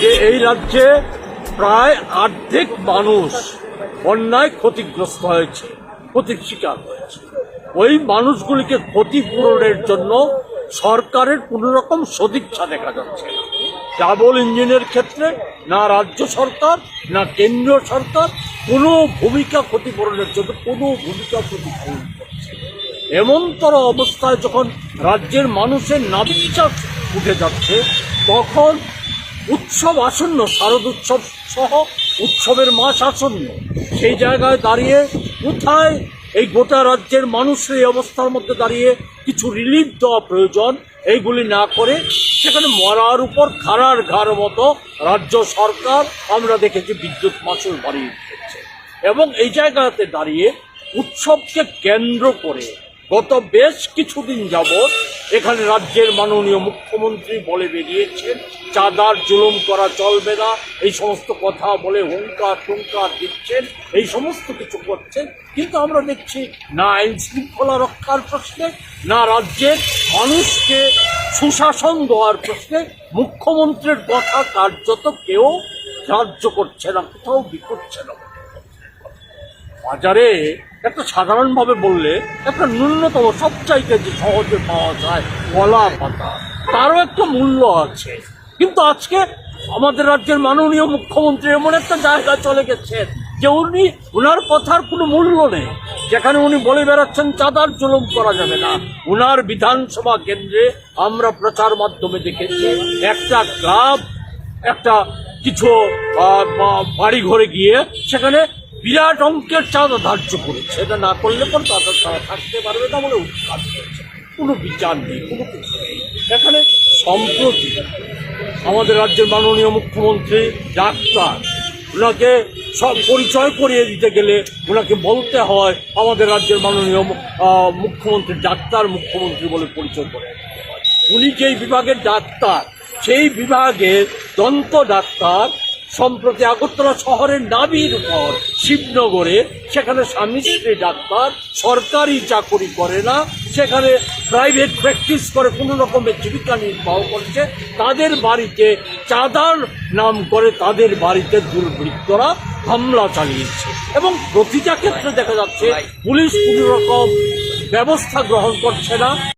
যে এই রাজ্যে প্রায় অর্ধেক মানুষ বন্যায় ক্ষতিগ্রস্ত হয়েছে, ক্ষতির শিকার হয়েছে। ওই মানুষগুলিকে ক্ষতিপূরণের জন্য সরকারের কোনো রকম সদিচ্ছা দেখা যাচ্ছে না। ডাবল ইঞ্জিনের ক্ষেত্রে না রাজ্য সরকার, না কেন্দ্রীয় সরকার কোনো ভূমিকা ক্ষতিপূরণের জন্য, কোনো ভূমিকা ক্ষতিপূরণ করছে এমনতর অবস্থায় যখন রাজ্যের মানুষের নাবিচার উঠে যাচ্ছে, তখন উৎসব আসন্ন, শারদ উৎসব সহ উৎসবের মাস আসন্ন। সেই জায়গায় দাঁড়িয়ে কোথায় এই গোটা রাজ্যের মানুষের এই অবস্থার মধ্যে দাঁড়িয়ে কিছু রিলিফ দেওয়া প্রয়োজন, এইগুলি না করে সেখানে মরার উপর খাড়ার ঘাড় মতো রাজ্য সরকার, আমরা দেখেছি বিদ্যুৎ মাসুল বাড়িয়ে দিচ্ছে এবং এই জায়গাতে দাঁড়িয়ে উৎসবকে কেন্দ্র করে গত বেশ কিছুদিন যাবৎ এখানে রাজ্যের মাননীয় মুখ্যমন্ত্রী বলে বেরিয়েছেন, চাঁদার জুলুম করা চলবে না, এই সমস্ত কথা বলে হুঙ্কার টুঙ্কার দিচ্ছেন, এই সমস্ত কিছু করছেন, কিন্তু আমরা দেখছি না আইন শৃঙ্খলা রক্ষার প্রশ্নে, না রাজ্যের মানুষকে সুশাসন দেওয়ার প্রশ্নে, মুখ্যমন্ত্রীর কথা কার্যত কেউ গ্রাহ্য করছে না, কোথাও বিকটছে না। বাজারে একটা সাধারণভাবে বললে একটা ন্যূনতম সবচাইতে যে সহজে পাওয়া যায় কলা পাতা, তারও একটা মূল্য আছে। কিন্তু আজকে আমাদের রাজ্যের মাননীয় মুখ্যমন্ত্রী এমন একটা জায়গায় চলে গেছেন যে উনি ওনার কথার কোনো মূল্য নেই। যেখানে উনি বলে বেড়াচ্ছেন, চাঁদার জুলুম করা যাবে না। ওনার বিধানসভা কেন্দ্রে আমরা প্রচার মাধ্যমে দেখেছি একটা গ্রাম একটা কিছু বাড়ি ঘরে গিয়ে সেখানে বিরাট অঙ্কের চাঁদা ধার্য করেছে। এটা না করলে পর তাদের তারা থাকতে পারবে না বলে উৎখাত করেছে কোনো বিচার নেই, কোনো কিছু নেই। এখানে সম্প্রতি আমাদের রাজ্যের মাননীয় মুখ্যমন্ত্রী, ডাক্তার, ওনাকে সব পরিচয় করিয়ে দিতে গেলে ওনাকে বলতে হয়, আমাদের রাজ্যের মাননীয় মুখ্যমন্ত্রী, ডাক্তার মুখ্যমন্ত্রী বলে পরিচয় করে উনি যেই বিভাগের ডাক্তার, সেই বিভাগের দন্ত ডাক্তার সম্প্রতি আগরতলা শহরের নাবির উপর শিবনগরে, সেখানে স্বামী স্ত্রী ডাক্তার, সরকারি চাকরি করে না, সেখানে প্রাইভেট প্র্যাকটিস করে কোনো রকমের জীবিকা নির্বাহ করছে, তাদের বাড়িতে চাঁদার নাম করে তাদের বাড়িতে দুর্বৃত্তরা হামলা চালিয়েছে। এবং প্রতিটা ক্ষেত্রে দেখা যাচ্ছে, পুলিশ কোনো রকম ব্যবস্থা গ্রহণ করছে না।